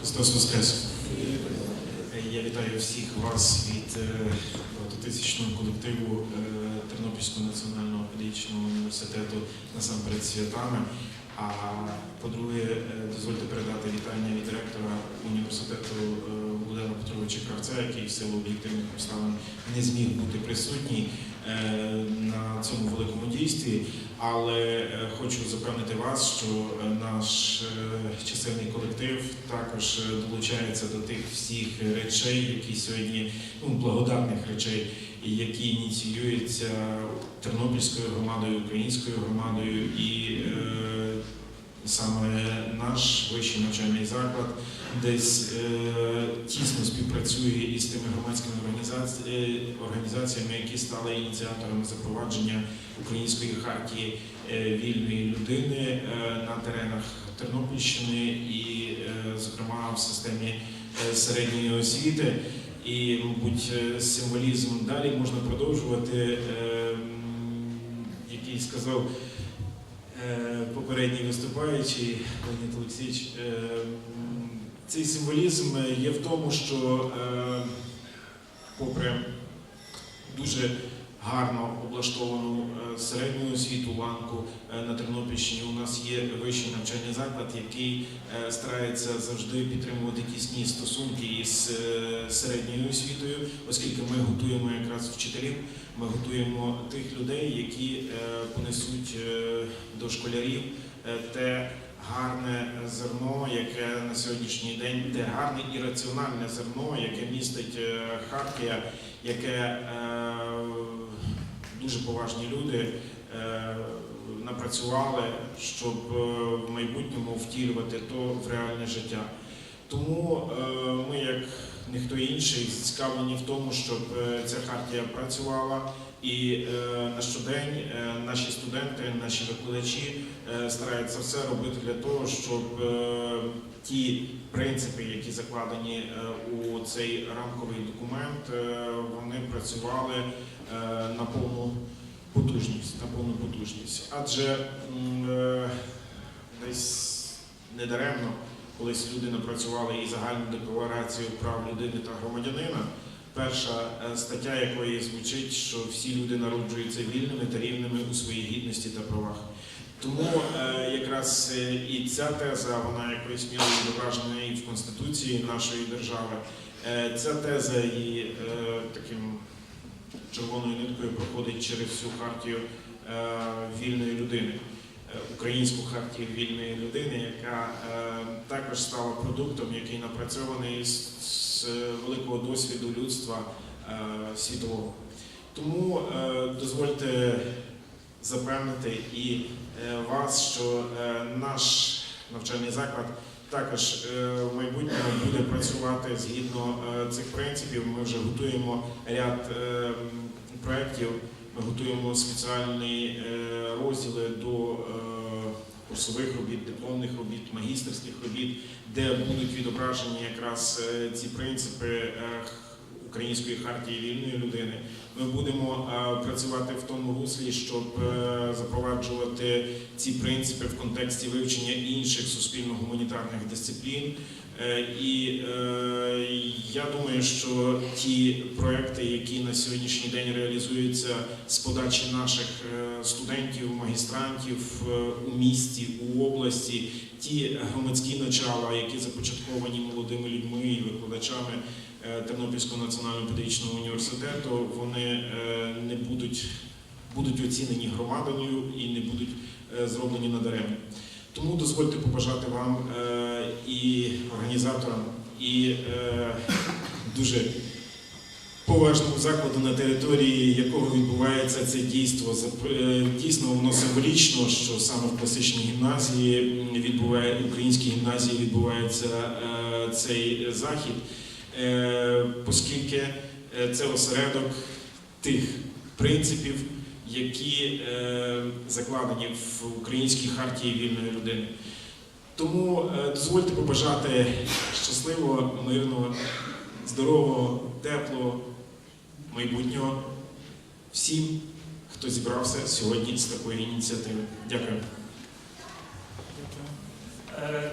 Христос Воскрес! Я вітаю всіх вас від е, багатотисячного колективу е, Тернопільського національного педагогічного університету насамперед святами. А по-друге, е, дозвольте передати вітання від директора університету е, Володимира Петровича Кравця, який в силу об'єктивних обставин не зміг бути присутній е, на цьому великому дійстві. Але е, хочу запевнити вас, що е, наш е, колектив також е, долучається до тих всіх речей, які сьогодні ну, благодатних речей, які ініціюються Тернопільською громадою, українською громадою і е, саме наш вищий навчальний заклад десь е, тісно співпрацює із тими громадськими е, організаціями, які стали ініціаторами запровадження української хартії е, вільної людини е, на теренах Тернопільщини і, зокрема, в системі середньої освіти. І, мабуть, символізм далі можна продовжувати, який сказав попередній виступаючий Леонід Олексійович. Е, Цей символізм є в тому, що е, попри дуже гарно облаштовану е, середню освіту ланку е, на Тернопільщині. У нас є вищий навчальний заклад, який е, старається завжди підтримувати тісні стосунки із е, середньою освітою, оскільки ми готуємо якраз вчителів, ми готуємо тих людей, які е, понесуть е, до школярів е, те. Гарне зерно, яке на сьогоднішній день те гарне і раціональне зерно, яке містить Харкія, яке е, дуже поважні люди е, напрацювали, щоб е, в майбутньому втілювати то в реальне життя. Тому е, ми, ніхто інший, зацікавлені в тому, щоб е, ця хартія працювала. І е, на щодень е, наші студенти, наші викладачі стараються все робити для того, щоб ті принципи, які закладені у цей рамковий документ, вони працювали на повну потужність, на повну потужність. Адже десь недаремно колись люди напрацювали і загальну декларацію прав людини та громадянина. Перша е, стаття якої звучить, що всі люди народжуються вільними та рівними у своїй гідності та правах. Тому е, якраз е, і ця теза, вона якоюсь мірою відображена і в Конституції нашої держави. Ця теза і таким червоною ниткою проходить через всю хартію вільної людини, українську хартію вільної людини, яка е, також стала продуктом, який напрацьований з, великого досвіду людства е, світового. Тому е, дозвольте запевнити і вас, що наш навчальний заклад також в майбутньому буде працювати згідно цих принципів. Ми вже готуємо ряд проєктів, готуємо спеціальні е, розділи до е, курсових робіт, дипломних робіт, магістерських робіт, де будуть відображені якраз е, ці принципи Української хартії вільної людини. Ми будемо е, працювати в тому руслі, щоб е, запроваджувати ці принципи в контексті вивчення інших суспільно-гуманітарних дисциплін. Е, І я думаю, що ті проекти, які на сьогоднішній день реалізуються з подачі наших студентів, магістрантів у місті, у області, ті громадські начала, які започатковані молодими людьми і викладачами Тернопільського національного педагогічного університету, вони е, не будуть, будуть оцінені громадою і не будуть е, зроблені надаремно. Тому дозвольте побажати вам е, і організаторам, і е, дуже поважному закладу, на території якого відбувається це дійство. Е, Дійсно, воно символічно, що саме в класичній гімназії відбуває українській гімназії відбувається е, цей захід, е, оскільки е, це осередок тих принципів, які е, закладені в українській хартії вільної людини. Тому е, дозвольте побажати щасливого, мирного, здорового, теплого майбутнього всім, хто зібрався сьогодні з такої ініціативи. Дякую. Е,